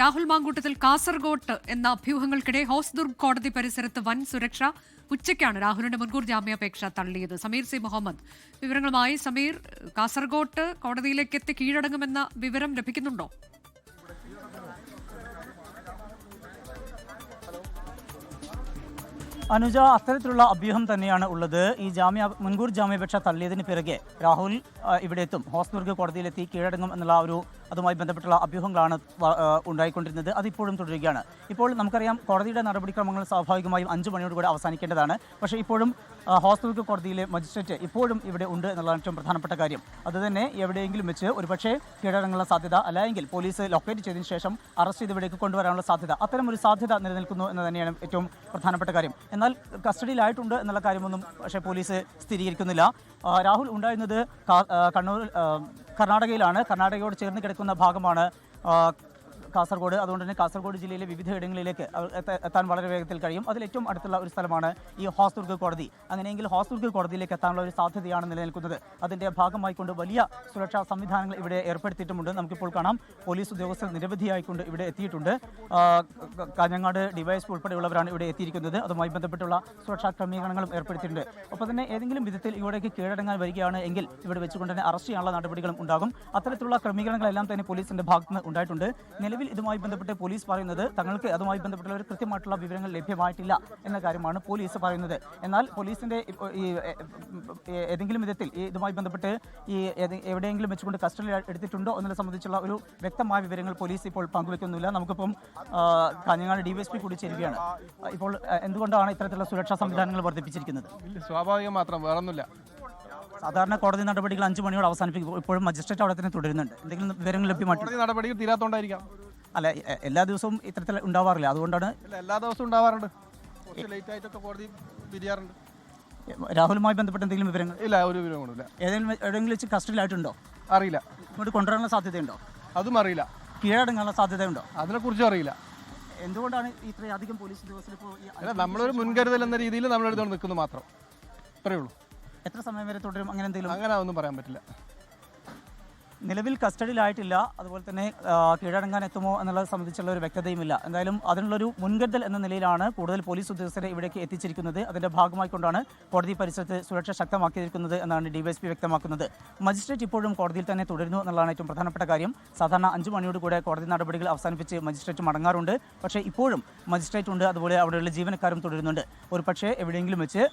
രാഹുൽ മാങ്കൂട്ടത്തിൽ കാസർഗോട്ട് എന്ന അഭ്യൂഹങ്ങൾക്കിടെ ഹോസ്ദുർഗ് കോടതി പരിസരത്ത് വൻ സുരക്ഷ ഉച്ചയ്ക്കാണ് രാഹുലിന്റെ മുൻകൂർ ജാമ്യാപേക്ഷ തള്ളിയത്. സമീർ സി മുഹമ്മദ് വിവരങ്ങളുമായി. സമീർ കാസർഗോട്ട് കോടതിയിലേക്ക് എത്തി കീഴടങ്ങുമെന്ന വിവരം ലഭിക്കുന്നുണ്ടോ? അനുജ അത്തരത്തിലുള്ള അഭ്യൂഹം തന്നെയാണ് ഉള്ളത്. ഈ ജാമ്യ മുൻകൂർ ജാമ്യാപേക്ഷ തള്ളിയതിന് പിറകെ രാഹുൽ ഇവിടെ എത്തും. ഹോസ്ദുർഗ് കോടതിയിലെത്തി കീഴടങ്ങും എന്നുള്ള ഒരു അതുമായി ബന്ധപ്പെട്ടുള്ള അഭ്യൂഹങ്ങളാണ് ഉണ്ടായിക്കൊണ്ടിരുന്നത്. അതിപ്പോഴും തുടരുകയാണ്. ഇപ്പോൾ നമുക്കറിയാം കോടതിയുടെ നടപടിക്രമങ്ങൾ സ്വാഭാവികമായും അഞ്ച് മണിയോടുകൂടി അവസാനിക്കേണ്ടതാണ്. പക്ഷേ ഇപ്പോഴും ഹോസ്ദുർഗ് കോടതിയിലെ മജിസ്ട്രേറ്റ് ഇപ്പോഴും ഇവിടെ ഉണ്ട് എന്നുള്ളതാണ് ഏറ്റവും പ്രധാനപ്പെട്ട കാര്യം. അതുതന്നെ എവിടെയെങ്കിലും വെച്ച് ഒരുപക്ഷെ കീഴടങ്ങാനുള്ള സാധ്യത അല്ലെങ്കിൽ പോലീസ് ലൊക്കേറ്റ് ചെയ്തതിനു ശേഷം അറസ്റ്റ് ചെയ്ത് ഇവിടേക്ക് കൊണ്ടുവരാനുള്ള സാധ്യത അത്തരം ഒരു സാധ്യത നിലനിൽക്കുന്നു എന്ന് തന്നെയാണ് ഏറ്റവും പ്രധാനപ്പെട്ട കാര്യം. എന്നാൽ കസ്റ്റഡിയിലായിട്ടുണ്ട് എന്നുള്ള കാര്യമൊന്നും പക്ഷേ പോലീസ് സ്ഥിരീകരിക്കുന്നില്ല. രാഹുൽ ഉണ്ടായിരുന്നത് കണ്ണൂർ കർണാടകയിലാണ്. കർണാടകയോട് ചേർന്ന് കിടക്കുന്ന ഭാഗമാണ് കാസർഗോഡ്. അതുകൊണ്ട് തന്നെ കാസർഗോഡ് ജില്ലയിലെ വിവിധ ഇടങ്ങളിലേക്ക് എത്താൻ വളരെ വേഗത്തിൽ കഴിയും. അതിൽ ഏറ്റവും അടുത്തുള്ള ഒരു സ്ഥലമാണ് ഈ ഹോസ്ദുർഗ് കോടതി. അങ്ങനെയെങ്കിൽ ഹോസ്ദുർഗ് കോടതിയിലേക്ക് എത്താനുള്ള ഒരു സാധ്യതയാണ് നിലനിൽക്കുന്നത്. അതിന്റെ ഭാഗമായിക്കൊണ്ട് വലിയ സുരക്ഷാ സംവിധാനങ്ങൾ ഇവിടെ ഏർപ്പെടുത്തിയിട്ടുമുണ്ട്. നമുക്കിപ്പോൾ കാണാം. പോലീസ് ഉദ്യോഗസ്ഥർ നിരവധിയായിക്കൊണ്ട് ഇവിടെ എത്തിയിട്ടുണ്ട്. കാഞ്ഞങ്ങാട് ഡിവൈഎസ്പി ഉൾപ്പെടെയുള്ളവരാണ് ഇവിടെ എത്തിയിരിക്കുന്നത്. അതുമായി ബന്ധപ്പെട്ടുള്ള സുരക്ഷാ ക്രമീകരണങ്ങളും ഏർപ്പെടുത്തിയിട്ടുണ്ട്. ഒപ്പം തന്നെ ഏതെങ്കിലും വിധത്തിൽ ഇവിടേക്ക് കീഴടങ്ങാൻ വരികയാണ് എങ്കിൽ ഇവിടെ വെച്ചുകൊണ്ട് തന്നെ അറസ്റ്റ് ചെയ്യാനുള്ള നടപടികളും ഉണ്ടാകും. അത്തരത്തിലുള്ള ക്രമീകരണങ്ങളെല്ലാം തന്നെ പോലീസിന്റെ ഭാഗത്തുനിന്ന് ഉണ്ടായിട്ടുണ്ട്. നിലവിൽ ഇതുമായി ബന്ധപ്പെട്ട് പോലീസ് പറയുന്നത് തങ്ങൾക്ക് അതുമായി ബന്ധപ്പെട്ടുള്ള ഒരു കൃത്യമായിട്ടുള്ള വിവരങ്ങൾ ലഭ്യമായിട്ടില്ല എന്ന കാര്യമാണ് പോലീസ് പറയുന്നത്. എന്നാൽ പോലീസിന്റെ ഈ ഏതെങ്കിലും വിധത്തിൽ ഈ ഇതുമായി ബന്ധപ്പെട്ട് ഈ എവിടെയെങ്കിലും വെച്ചുകൊണ്ട് കസ്റ്റഡി എടുത്തിട്ടുണ്ടോ എന്നതിനെ സംബന്ധിച്ചുള്ള ഒരു വ്യക്തമായ വിവരങ്ങൾ പോലീസ് ഇപ്പോൾ പങ്കുവെക്കുന്നില്ല. നമുക്കിപ്പം കാഞ്ഞങ്ങാട് ഡിവൈഎസ്പി കൂടി ചേരുകയാണ്. ഇപ്പോൾ എന്തുകൊണ്ടാണ് ഇത്തരത്തിലുള്ള സുരക്ഷാ സംവിധാനങ്ങൾ വർദ്ധിപ്പിച്ചിരിക്കുന്നത്? സ്വാഭാവികം മാത്രം വേറൊന്നുമില്ല. സാധാരണ കോടതി നടപടികൾ അഞ്ചു മണിയോട് അവസാനിപ്പിക്കും. ഇപ്പോഴും മജിസ്ട്രേറ്റ് അവിടെ തന്നെ തുടരുന്നുണ്ട്. എന്തെങ്കിലും വിവരങ്ങൾ ലഭ്യമായിട്ട് നടപടികൾ തീരാത്തോണ്ടായിരിക്കാം. അല്ല എല്ലാ ദിവസവും ഇത്തരത്തിൽ ഉണ്ടാവാറില്ല? അതുകൊണ്ടാണ് എല്ലാ ദിവസവും ഉണ്ടാവാറുണ്ട്. കുറച്ച് ലേറ്റ് ആയിട്ടൊക്കെ കോടതി പിരിയാറുണ്ട് രാഹുലുമായി ബന്ധപ്പെട്ട എന്തെങ്കിലും വിവരങ്ങൾ? ഇല്ല ഒരു വിവരങ്ങളില്ല ഏതെങ്കിലും എവിടെയെങ്കിലും വെച്ച് കസ്റ്റഡിയിലായിട്ടുണ്ടോ? അറിയില്ല. ഇങ്ങോട്ട് കൊണ്ടുവരാനുള്ള സാധ്യതയുണ്ടോ? അതും അറിയില്ല. കീഴടങ്ങാനുള്ള സാധ്യതയുണ്ടോ? അതിനെക്കുറിച്ചും അറിയില്ല. എന്തുകൊണ്ടാണ് ഇത്രയധികം പോലീസ് ഉദ്യോഗസ്ഥർ നമ്മളൊരു മുൻകരുതൽ എന്ന രീതിയിൽ നമ്മൾ എടുത്തുകൊണ്ട് നിൽക്കുന്നു മാത്രം. ഇത്രയേ ഉള്ളൂ. എത്ര സമയം വരെ തുടരും? അങ്ങനെ എന്തെങ്കിലും? അങ്ങനെ ഒന്നും പറയാൻ പറ്റില്ല. നിലവിൽ കസ്റ്റഡിയിലായിട്ടില്ല. അതുപോലെ തന്നെ കീഴടങ്ങാൻ എത്തുമോ എന്നുള്ളത് സംബന്ധിച്ചുള്ള ഒരു വ്യക്തതയുമില്ല. എന്തായാലും അതിനുള്ളൊരു മുൻകരുതൽ എന്ന നിലയിലാണ് കൂടുതൽ പോലീസ് ഉദ്യോഗസ്ഥരെ ഇവിടേക്ക് എത്തിച്ചിരിക്കുന്നത്. അതിന്റെ ഭാഗമായിക്കൊണ്ടാണ് കോടതി പരിസരത്ത് സുരക്ഷ ശക്തമാക്കിയിരിക്കുന്നത് എന്നാണ് ഡിവൈഎസ്പി വ്യക്തമാക്കുന്നത്. മജിസ്ട്രേറ്റ് ഇപ്പോഴും കോടതിയിൽ തന്നെ തുടരുന്നു എന്നുള്ളതാണ് ഏറ്റവും പ്രധാനപ്പെട്ട കാര്യം. സാധാരണ അഞ്ചു മണിയോട് കൂടെ കോടതി നടപടികൾ അവസാനിപ്പിച്ച് മജിസ്ട്രേറ്റ് മടങ്ങാറുണ്ട്. പക്ഷേ ഇപ്പോഴും മജിസ്ട്രേറ്റ് ഉണ്ട്. അതുപോലെ അവിടെയുള്ള ജീവനക്കാരും തുടരുന്നുണ്ട്. ഒരു പക്ഷേ എവിടെയെങ്കിലും വെച്ച്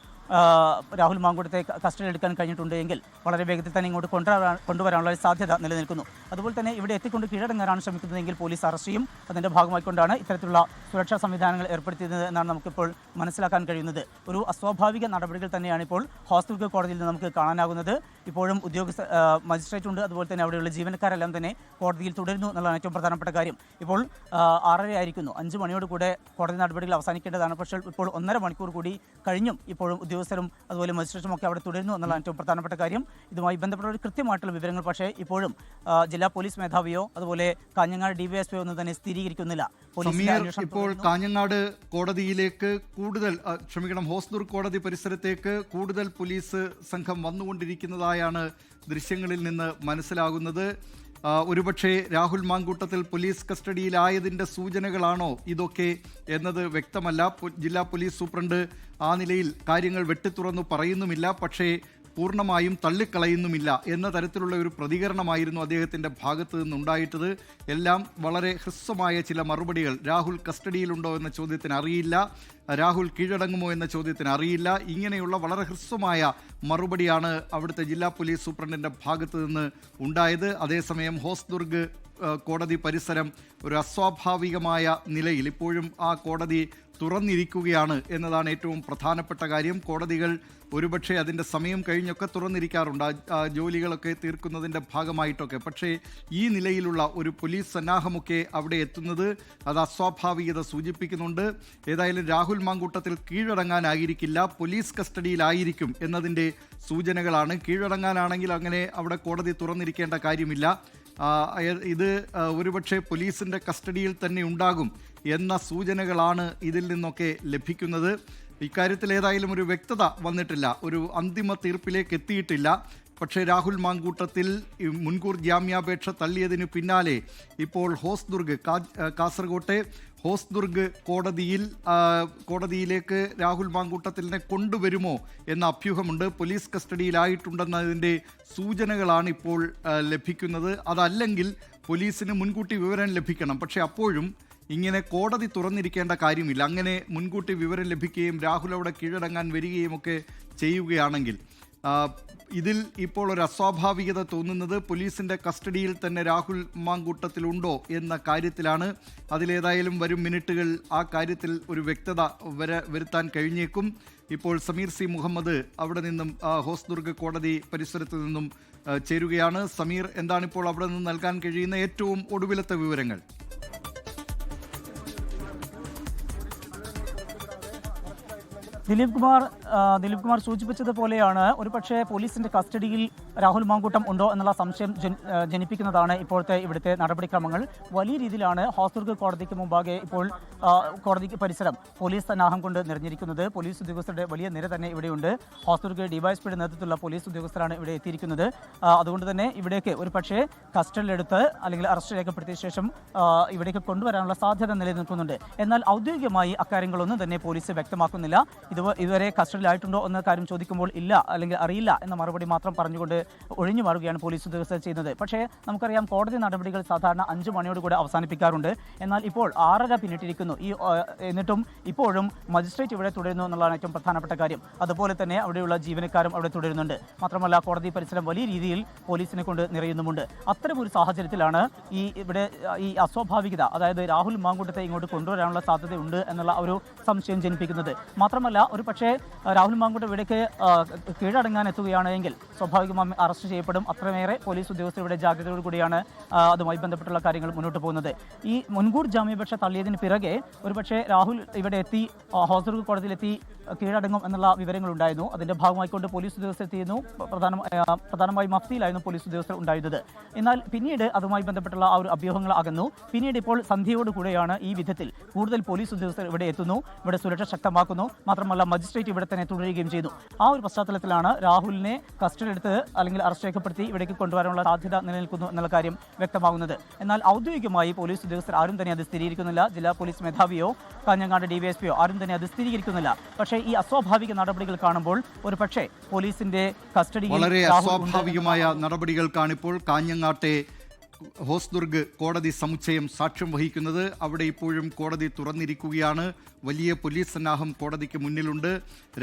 രാഹുൽ മാങ്കൂട്ടത്തെ കസ്റ്റഡിയിൽ എടുക്കാൻ കഴിഞ്ഞിട്ടുണ്ട് എങ്കിൽ വളരെ വേഗത്തിൽ തന്നെ ഇങ്ങോട്ട് കൊണ്ടുവരാൻ കൊണ്ടുവരാനുള്ള സാധ്യത നിലനിൽക്കുന്നു. അതുപോലെ തന്നെ ഇവിടെ എത്തിക്കൊണ്ട് കീഴടങ്ങാനാണ് ശ്രമിക്കുന്നതെങ്കിൽ പോലീസ് അറസ്റ്റ് ചെയ്യും. ഭാഗമായി ഭാഗമായിക്കൊണ്ടാണ് ഇത്തരത്തിലുള്ള സുരക്ഷാ സംവിധാനങ്ങൾ ഏർപ്പെടുത്തിയത് എന്നാണ് നമുക്കിപ്പോൾ മനസ്സിലാക്കാൻ കഴിയുന്നത്. ഒരു അസ്വാഭാവിക നടപടികൾ തന്നെയാണ് ഇപ്പോൾ ഹോസ്പിറ്റൽ കോടതിയിൽ നിന്ന് നമുക്ക് കാണാനാകുന്നത്. ഇപ്പോഴും ഉദ്യോഗസ്ഥ മജിസ്ട്രേറ്റ് ഉണ്ട്. അതുപോലെ തന്നെ അവിടെയുള്ള ജീവനക്കാരെല്ലാം തന്നെ കോടതിയിൽ തുടരുന്നു എന്നുള്ളതാണ് ഏറ്റവും പ്രധാനപ്പെട്ട കാര്യം. ഇപ്പോൾ ആറര ആയിരിക്കുന്നു. അഞ്ച് മണിയോട് കൂടെ കോടതി നടപടികൾ അവസാനിക്കേണ്ടതാണ്. പക്ഷേ ഇപ്പോൾ ഒന്നര മണിക്കൂർ കൂടി കഴിഞ്ഞും ഇപ്പോഴും ഉദ്യോഗസ്ഥരും അതുപോലെ മജിസ്ട്രേറ്റും ഒക്കെ അവിടെ തുടരുന്നു എന്നുള്ള ഏറ്റവും പ്രധാനപ്പെട്ട കാര്യം. ഇതുമായി ബന്ധപ്പെട്ട ഒരു കൃത്യമായിട്ടുള്ള വിവരങ്ങൾ പക്ഷേ ഇപ്പോഴും ജില്ലാ പോലീസ് മേധാവിയോ അതുപോലെ കാഞ്ഞങ്ങാട് ഡിവൈഎസ്പിയോ ഒന്നും തന്നെ സ്ഥിരീകരിക്കുന്നില്ല. പോലീസ് ഇപ്പോൾ കാഞ്ഞങ്ങാട് കോടതിയിലേക്ക് കൂടുതൽ ക്ഷമിക്കണം ഹോസ്ദുർ കോടതി പരിസരത്തേക്ക് കൂടുതൽ പോലീസ് സംഘം വന്നുകൊണ്ടിരിക്കുന്നതായാണ് ദൃശ്യങ്ങളിൽ നിന്ന് മനസ്സിലാകുന്നത്. ഒരുപക്ഷെ രാഹുൽ മാങ്കൂട്ടത്തിൽ പോലീസ് കസ്റ്റഡിയിലായതിന്റെ സൂചനകളാണോ ഇതൊക്കെ എന്നത് വ്യക്തമല്ല. ജില്ലാ പോലീസ് സൂപ്രണ്ട് ആ നിലയിൽ കാര്യങ്ങൾ വെട്ടിത്തുറന്നു പറയുന്നുമില്ല. പക്ഷേ പൂർണമായും തള്ളിക്കളയുന്നുമില്ല എന്ന തരത്തിലുള്ള ഒരു പ്രതികരണമായിരുന്നു അദ്ദേഹത്തിന്റെ ഭാഗത്തു നിന്നുണ്ടായിട്ടത്. എല്ലാം വളരെ ഹ്രസ്വമായ ചില മറുപടികൾ. രാഹുൽ കസ്റ്റഡിയിലുണ്ടോ എന്ന ചോദ്യത്തിന് അറിയില്ല. രാഹുൽ കീഴടങ്ങുമോ എന്ന ചോദ്യത്തിന് അറിയില്ല. ഇങ്ങനെയുള്ള വളരെ ഹ്രസ്വമായ മറുപടിയാണ് അവിടുത്തെ ജില്ലാ പോലീസ് സൂപ്രണ്ടിന്റെ ഭാഗത്ത് നിന്ന് ഉണ്ടായത്. അതേസമയം ഹോസ്ദുർഗ് കോടതി പരിസരം ഒരു അസ്വാഭാവികമായ നിലയിൽ ഇപ്പോഴും ആ കോടതി തുറന്നിരിക്കുകയാണ് എന്നതാണ് ഏറ്റവും പ്രധാനപ്പെട്ട കാര്യം. കോടതികൾ ഒരുപക്ഷെ അതിന്റെ സമയം കഴിഞ്ഞൊക്കെ തുറന്നിരിക്കാറുണ്ട്. ജോലികളൊക്കെ തീർക്കുന്നതിന്റെ ഭാഗമായിട്ടൊക്കെ. പക്ഷേ ഈ നിലയിലുള്ള ഒരു പോലീസ് സന്നാഹമൊക്കെ അവിടെ എത്തുന്നത് അത് അസ്വാഭാവികത സൂചിപ്പിക്കുന്നുണ്ട്. ഏതായാലും രാഹുൽ മാങ്കൂട്ടത്തിൽ കീഴടങ്ങാനായിരിക്കില്ല. പോലീസ് കസ്റ്റഡിയിലായിരിക്കും എന്നതിന്റെ സൂചനകളാണ്. കീഴടങ്ങാനാണെങ്കിൽ അങ്ങനെ അവിടെ കോടതി തുറന്നിരിക്കേണ്ട കാര്യമില്ല. ഇത് ഒരുപക്ഷെ പോലീസിന്റെ കസ്റ്റഡിയിൽ തന്നെ ഉണ്ടാകും എന്ന സൂചനകളാണ് ഇതിൽ നിന്നൊക്കെ ലഭിക്കുന്നത്. ഇക്കാര്യത്തിൽ ഏതായാലും ഒരു വ്യക്തത വന്നിട്ടില്ല. ഒരു അന്തിമ തീർപ്പിലേക്ക് എത്തിയിട്ടില്ല. പക്ഷേ രാഹുൽ മാങ്കൂട്ടത്തിൽ മുൻകൂർ ജാമ്യാപേക്ഷ തള്ളിയതിനു പിന്നാലെ ഇപ്പോൾ ഹോസ്ദുർഗ് കാസർകോട്ടെ ഹോസ്ദുർഗ് കോടതിയിൽ കോടതിയിലേക്ക് രാഹുൽ മാങ്കൂട്ടത്തിലിനെ കൊണ്ടുവരുമോ എന്ന അഭ്യൂഹമുണ്ട്. പോലീസ് കസ്റ്റഡിയിലായിട്ടുണ്ടെന്നതിന്റെ സൂചനകളാണ് ഇപ്പോൾ ലഭിക്കുന്നത്. അതല്ലെങ്കിൽ പോലീസിന് മുൻകൂട്ടി വിവരം ലഭിക്കണം. പക്ഷേ അപ്പോഴും ഇങ്ങനെ കോടതി തുറന്നിരിക്കേണ്ട കാര്യമില്ല. അങ്ങനെ മുൻകൂട്ടി വിവരം ലഭിക്കുകയും രാഹുൽ അവിടെ കീഴടങ്ങാൻ വരികയും ഒക്കെ ചെയ്യുകയാണെങ്കിൽ. ഇതിൽ ഇപ്പോൾ ഒരു അസ്വാഭാവികത തോന്നുന്നത് പോലീസിന്റെ കസ്റ്റഡിയിൽ തന്നെ രാഹുൽ മാങ്കൂട്ടത്തിലുണ്ടോ എന്ന കാര്യത്തിലാണ്. അതിലേതായാലും വരും മിനിറ്റുകൾ ആ കാര്യത്തിൽ ഒരു വ്യക്തത വര വരുത്താൻ കഴിഞ്ഞേക്കും. ഇപ്പോൾ സമീർ സി മുഹമ്മദ് അവിടെ നിന്നും ഹോസ്ദുർഗ് കോടതി പരിസരത്ത് നിന്നും ചേരുകയാണ്. സമീർ എന്താണ് ഇപ്പോൾ അവിടെ നിന്ന് നൽകാൻ കഴിയുന്ന ഏറ്റവും ഒടുവിലത്തെ വിവരങ്ങൾ? ദിലീപ് കുമാർ ദിലീപ് കുമാർ സൂചിപ്പിച്ചതുപോലെയാണ് ഒരുപക്ഷെ പോലീസിന്റെ കസ്റ്റഡിയിൽ രാഹുൽ മാങ്കൂട്ടം ഉണ്ടോ എന്നുള്ള സംശയം ജനിപ്പിക്കുന്നതാണ് ഇപ്പോഴത്തെ ഇവിടുത്തെ നടപടിക്രമങ്ങൾ. വലിയ രീതിയിലാണ് ഹോസ്ദുർഗ് കോടതിക്ക് മുമ്പാകെ ഇപ്പോൾ കോടതിക്ക് പരിസരം പോലീസ് സന്നാഹം കൊണ്ട് നിറഞ്ഞിരിക്കുന്നത്. പോലീസ് ഉദ്യോഗസ്ഥരുടെ വലിയ നിര തന്നെ ഇവിടെയുണ്ട്. ഹോസ്ദുർഗ് ഡിവൈഎസ്പിയുടെ നേതൃത്വത്തിലുള്ള പോലീസ് ഉദ്യോഗസ്ഥരാണ് ഇവിടെ എത്തിയിരിക്കുന്നത്. അതുകൊണ്ട് തന്നെ ഇവിടേക്ക് ഒരു പക്ഷേ കസ്റ്റഡിയിലെടുത്ത് അല്ലെങ്കിൽ അറസ്റ്റ് രേഖപ്പെടുത്തിയ ശേഷം ഇവിടേക്ക് കൊണ്ടുവരാനുള്ള സാധ്യത നിലനിൽക്കുന്നുണ്ട്. എന്നാൽ ഔദ്യോഗികമായി അക്കാര്യങ്ങളൊന്നും തന്നെ പോലീസ് വ്യക്തമാക്കുന്നില്ല. ഇത് ഇതുവരെ കസ്റ്റഡിയിലായിട്ടുണ്ടോ എന്ന കാര്യം ചോദിക്കുമ്പോൾ ഇല്ല അല്ലെങ്കിൽ അറിയില്ല എന്ന മറുപടി മാത്രം പറഞ്ഞുകൊണ്ട് ഒഴിഞ്ഞു മാറുകയാണ് പോലീസ് ഉദ്യോഗസ്ഥർ ചെയ്യുന്നത്. പക്ഷേ നമുക്കറിയാം കോടതി നടപടികൾ സാധാരണ അഞ്ച് മണിയോടുകൂടി അവസാനിപ്പിക്കാറുണ്ട്. എന്നാൽ ഇപ്പോൾ ആറര പിന്നിട്ടിരിക്കുന്നു. ഈ എന്നിട്ടും ഇപ്പോഴും മജിസ്ട്രേറ്റ് ഇവിടെ തുടരുന്നു എന്നുള്ളതാണ് ഏറ്റവും പ്രധാനപ്പെട്ട കാര്യം. അതുപോലെ തന്നെ അവിടെയുള്ള ജീവനക്കാരും അവിടെ തുടരുന്നുണ്ട്. മാത്രമല്ല കോടതി പരിസരം വലിയ രീതിയിൽ പോലീസിനെ കൊണ്ട് നിറയുന്നുമുണ്ട്. അത്തരമൊരു സാഹചര്യത്തിലാണ് ഈ ഇവിടെ ഈ അസ്വാഭാവികത അതായത് രാഹുൽ മാങ്കൂട്ടത്തെ ഇങ്ങോട്ട് കൊണ്ടുവരാനുള്ള സാധ്യതയുണ്ട് എന്നുള്ള ഒരു സംശയം ജനിപ്പിക്കുന്നത്. മാത്രമല്ല ഒരു പക്ഷേ രാഹുൽ മാങ്കുട്ട് ഇവിടേക്ക് കീഴടങ്ങാൻ എത്തുകയാണെങ്കിൽ സ്വാഭാവികമായും അറസ്റ്റ് ചെയ്യപ്പെടും. അത്രമേറെ പോലീസ് ഉദ്യോഗസ്ഥർ ഇവിടെ ജാഗ്രതയോടു കൂടിയാണ് അതുമായി ബന്ധപ്പെട്ടുള്ള കാര്യങ്ങൾ മുന്നോട്ട് പോകുന്നത്. ഈ മുൻകൂർ ജാമ്യപേക്ഷ തള്ളിയതിന് പിറകെ ഒരുപക്ഷെ രാഹുൽ ഇവിടെ എത്തി ഹോസ്ദുർഗ് കോടതിയിലെത്തി കീഴടങ്ങും എന്നുള്ള വിവരങ്ങളുണ്ടായിരുന്നു. അതിന്റെ ഭാഗമായിക്കൊണ്ട് പോലീസ് ഉദ്യോഗസ്ഥർ എത്തിയിരുന്നു പ്രധാന പ്രധാനമായും മഫ്തിയിലായിരുന്നു പോലീസ് ഉദ്യോഗസ്ഥർ ഉണ്ടായിരുന്നത്. എന്നാൽ പിന്നീട് അതുമായി ബന്ധപ്പെട്ടുള്ള ആ ഒരു അഭ്യൂഹങ്ങൾ അകന്നു. പിന്നീട് ഇപ്പോൾ സന്ധ്യയോടുകൂടെയാണ് ഈ വിധത്തിൽ കൂടുതൽ പോലീസ് ഉദ്യോഗസ്ഥർ ഇവിടെ എത്തുന്നു. ഇവിടെ സുരക്ഷ ശക്തമാക്കുന്നു. മാത്രമല്ല മജിസ്ട്രേറ്റ് ഇവിടെ തന്നെ തുടരുകയും ചെയ്തു. ആ ഒരു പശ്ചാത്തലത്തിലാണ് രാഹുലിനെ കസ്റ്റഡി എടുത്ത് അല്ലെങ്കിൽ അറസ്റ്റ് രേഖപ്പെടുത്തി ഇവിടേക്ക് കൊണ്ടുവരാനുള്ള സാധ്യത നിലനിൽക്കുന്നു എന്നുള്ള കാര്യം വ്യക്തമാകുന്നത്. എന്നാൽ ഔദ്യോഗികമായി പോലീസ് ഉദ്യോഗസ്ഥർ ആരും തന്നെ അത് സ്ഥിരീകരിക്കുന്നില്ല. ജില്ലാ പോലീസ് മേധാവിയോ കാഞ്ഞങ്ങാട് ഡിവൈഎസ്പിയോ ആരും തന്നെ അത് സ്ഥിരീകരിക്കുന്നില്ല. പക്ഷേ ഈ അസ്വാഭാവിക നടപടികൾ കാണുമ്പോൾ ഒരു പക്ഷേ പോലീസിന്റെ കസ്റ്റഡി വളരെ അസ്വാഭാവികമായ നടപടികൾ അസ്വാഭാവികമായ നടപടികൾക്കാണിപ്പോൾ കാഞ്ഞങ്ങാട്ടെ ഹോസ്ദുർഗ് കോടതി സമുച്ചയം സാക്ഷ്യം വഹിക്കുന്നത് അവിടെ ഇപ്പോഴും കോടതി തുറന്നിരിക്കുകയാണ്. വലിയ പോലീസ് സന്നാഹം കോടതിക്ക് മുന്നിലുണ്ട്.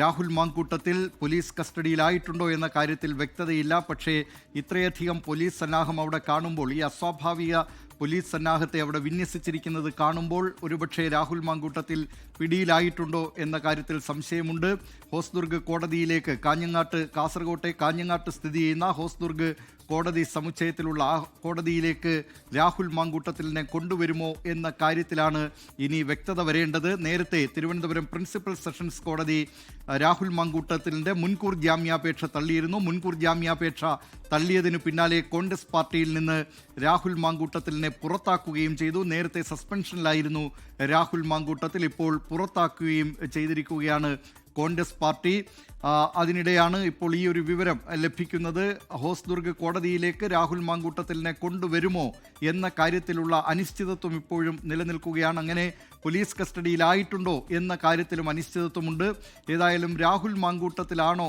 രാഹുൽ മാങ്കൂട്ടത്തിൽ പോലീസ് കസ്റ്റഡിയിലായിട്ടുണ്ടോ എന്ന കാര്യത്തിൽ വ്യക്തതയില്ല. പക്ഷേ ഇത്രയധികം പോലീസ് സന്നാഹം അവിടെ കാണുമ്പോൾ ഈ അസ്വാഭാവിക പോലീസ് സന്നാഹത്തെ അവിടെ വിന്യസിച്ചിരിക്കുന്നത് കാണുമ്പോൾ ഒരുപക്ഷെ രാഹുൽ മാങ്കൂട്ടത്തിൽ പിടിയിലായിട്ടുണ്ടോ എന്ന കാര്യത്തിൽ സംശയമുണ്ട്. ഹോസ്ദുർഗ് കോടതിയിലേക്ക് കാഞ്ഞങ്ങാട്ട് കാസർകോട്ടെ കാഞ്ഞങ്ങാട്ട് സ്ഥിതി ചെയ്യുന്ന ഹോസ്ദുർഗ് കോടതി സമുച്ചയത്തിലുള്ള ആ കോടതിയിലേക്ക് രാഹുൽ മാങ്കൂട്ടത്തിലിനെ കൊണ്ടുവരുമോ എന്ന കാര്യത്തിലാണ് ഇനി വ്യക്തത വരേണ്ടത്. നേരത്തെ തിരുവനന്തപുരം പ്രിൻസിപ്പൽ സെഷൻസ് കോടതി രാഹുൽ മാങ്കൂട്ടത്തിലിന്റെ മുൻകൂർ ജാമ്യാപേക്ഷ തള്ളിയിരുന്നു. മുൻകൂർ ജാമ്യാപേക്ഷ തള്ളിയതിനു പിന്നാലെ കോൺഗ്രസ് പാർട്ടിയിൽ നിന്ന് രാഹുൽ മാങ്കൂട്ടത്തിലിനെ പുറത്താക്കുകയും ചെയ്തു. നേരത്തെ സസ്പെൻഷനിലായിരുന്നു രാഹുൽ മാങ്കൂട്ടത്തിൽ ഇപ്പോൾ പുറത്താക്കുകയും ചെയ്തിരിക്കുകയാണ് കോൺഗ്രസ് പാർട്ടി അതിനിടെയാണ് ഇപ്പോൾ ഈ ഒരു വിവരം ലഭിക്കുന്നത്. ഹോസ്ദുർഗ് കോടതിയിലേക്ക് രാഹുൽ മാങ്കൂട്ടത്തിലിനെ കൊണ്ടുവരുമോ എന്ന കാര്യത്തിലുള്ള അനിശ്ചിതത്വം ഇപ്പോഴും നിലനിൽക്കുകയാണ്. അങ്ങനെ പോലീസ് കസ്റ്റഡിയിലായിട്ടുണ്ടോ എന്ന കാര്യത്തിലും അനിശ്ചിതത്വമുണ്ട്. ഏതായാലും രാഹുൽ മാങ്കൂട്ടത്തിലാണോ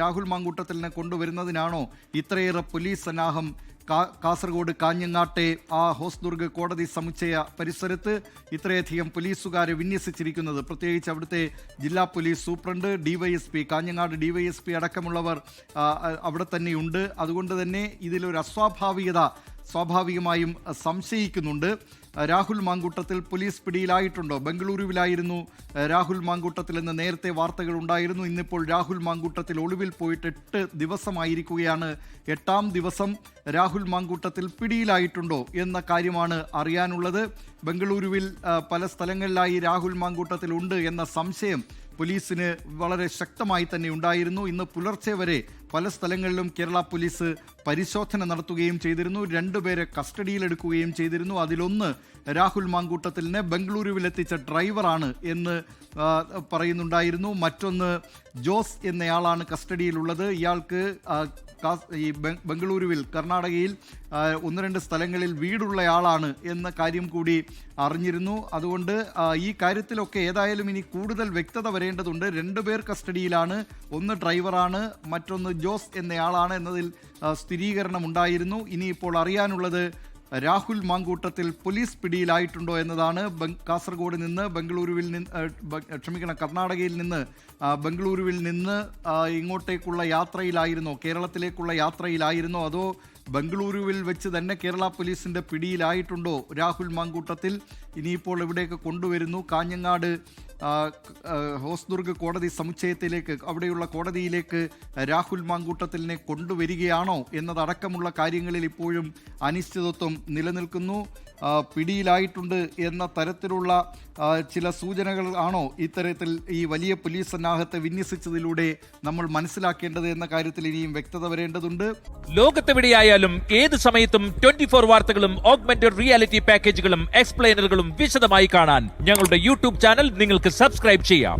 രാഹുൽ മാങ്കൂട്ടത്തിലിനെ കൊണ്ടുവരുന്നതിനാണോ ഇത്രയേറെ പോലീസ് സന്നാഹം കാസർഗോഡ് കാഞ്ഞങ്ങാട്ടെ ആ ഹോസ്ദുർഗ് കോടതി സമുച്ചയ പരിസരത്ത് ഇത്രയധികം പോലീസുകാരെ വിന്യസിച്ചിരിക്കുന്നത്. പ്രത്യേകിച്ച് അവിടുത്തെ ജില്ലാ police superintendent DYSP Kanhangad DYSP അടക്കമുള്ളവർ അവിടെ തന്നെയുണ്ട് അതുകൊണ്ട് തന്നെ ഇതിലൊരു അസ്വാഭാവികത സ്വാഭാവികമായും സംശയിക്കുന്നുണ്ട്. രാഹുൽ മാങ്കൂട്ടത്തിൽ പോലീസ് പിടിയിലായിട്ടുണ്ടോ? ബംഗളൂരുവിലായിരുന്നു രാഹുൽ മാങ്കൂട്ടത്തിൽ എന്ന് നേരത്തെ വാർത്തകൾ ഉണ്ടായിരുന്നു. ഇന്നിപ്പോൾ രാഹുൽ മാങ്കൂട്ടത്തിൽ ഒളിവിൽ പോയിട്ട് എട്ട് ദിവസമായിരിക്കുകയാണ്. എട്ടാം ദിവസം രാഹുൽ മാങ്കൂട്ടത്തിൽ പിടിയിലായിട്ടുണ്ടോ എന്ന കാര്യമാണ് അറിയാനുള്ളത്. ബംഗളൂരുവിൽ പല സ്ഥലങ്ങളിലായി രാഹുൽ മാങ്കൂട്ടത്തിൽ ഉണ്ട് എന്ന സംശയം പോലീസിന് വളരെ ശക്തമായി തന്നെ ഉണ്ടായിരുന്നു. ഇന്ന് പുലർച്ചെ വരെ പല സ്ഥലങ്ങളിലും കേരള പോലീസ് പരിശോധന നടത്തുകയും ചെയ്തിരുന്നു. രണ്ടുപേരെ കസ്റ്റഡിയിലെടുക്കുകയും ചെയ്തിരുന്നു. അതിലൊന്ന് രാഹുൽ മാങ്കൂട്ടത്തിലിനെ ബംഗളൂരുവിലെത്തിച്ച ഡ്രൈവറാണ് എന്ന് പറയുന്നുണ്ടായിരുന്നു. മറ്റൊന്ന് ജോസ് എന്നയാളാണ് കസ്റ്റഡിയിലുള്ളത്. ഇയാൾക്ക് ഈ ബംഗളൂരുവിൽ കർണാടകയിൽ ഒന്ന് രണ്ട് സ്ഥലങ്ങളിൽ വീടുള്ളയാളാണ് എന്ന കാര്യം കൂടി അറിഞ്ഞിരുന്നു. അതുകൊണ്ട് ഈ കാര്യത്തിലൊക്കെ ഏതായാലും ഇനി കൂടുതൽ വ്യക്തത വരേണ്ടതുണ്ട്. രണ്ടുപേർ കസ്റ്റഡിയിലാണ്. ഒന്ന് ഡ്രൈവറാണ് മറ്റൊന്ന് ജോസ് എന്നയാളാണ് എന്നതിൽ സ്ഥിരീകരണം ഉണ്ടായിരുന്നു ഇനിയിപ്പോൾ അറിയാനുള്ളത് രാഹുൽ മാങ്കൂട്ടത്തിൽ പോലീസ് പിടിയിലായിട്ടുണ്ടോ എന്നതാണ് കാസർഗോഡ് നിന്ന് ബംഗളൂരുവിൽ നിന്ന് ക്ഷമിക്കണം കർണാടകയിൽ നിന്ന് ബംഗളൂരുവിൽ നിന്ന് ഇങ്ങോട്ടേക്കുള്ള യാത്രയിലായിരുന്നോ? കേരളത്തിലേക്കുള്ള യാത്രയിലായിരുന്നോ? അതോ ബംഗളൂരുവിൽ വെച്ച് തന്നെ കേരള പോലീസിന്റെ പിടിയിലായിട്ടുണ്ടോ രാഹുൽ മാങ്കൂട്ടത്തിൽ? ഇനിയിപ്പോൾ ഇവിടേക്ക് കൊണ്ടുവരുന്നു? കാഞ്ഞങ്ങാട് ഹോസ്ദുർഗ് കോടതി സമുച്ചയത്തിലേക്ക് അവിടെയുള്ള കോടതിയിലേക്ക് രാഹുൽ മാങ്കൂട്ടത്തിലിനെ കൊണ്ടുവരികയാണോ എന്നതടക്കമുള്ള കാര്യങ്ങളിൽ ഇപ്പോഴും അനിശ്ചിതത്വം നിലനിൽക്കുന്നു. പിടിയിലായിട്ടുണ്ട് എന്ന തരത്തിലുള്ള ചില സൂചനകൾ ആണോ ഇത്തരത്തിൽ ഈ വലിയ പോലീസ് സന്നാഹത്തെ വിന്യസിച്ചതിലൂടെ നമ്മൾ മനസ്സിലാക്കേണ്ടത് എന്ന കാര്യത്തിൽ ഇനിയും വ്യക്തത വരേണ്ടതുണ്ട്. ലോകത്തെവിടെയായാലും ഏത് സമയത്തും ട്വന്റി ഫോർ വാർത്തകളും ഓഗ്മെന്റഡ് റിയാലിറ്റി പാക്കേജുകളും എക്സ്പ്ലെയിനറുകളും വിശദമായി കാണാൻ ഞങ്ങളുടെ യൂട്യൂബ് ചാനൽ നിങ്ങൾക്ക് സബ്സ്ക്രൈബ് ചെയ്യാം.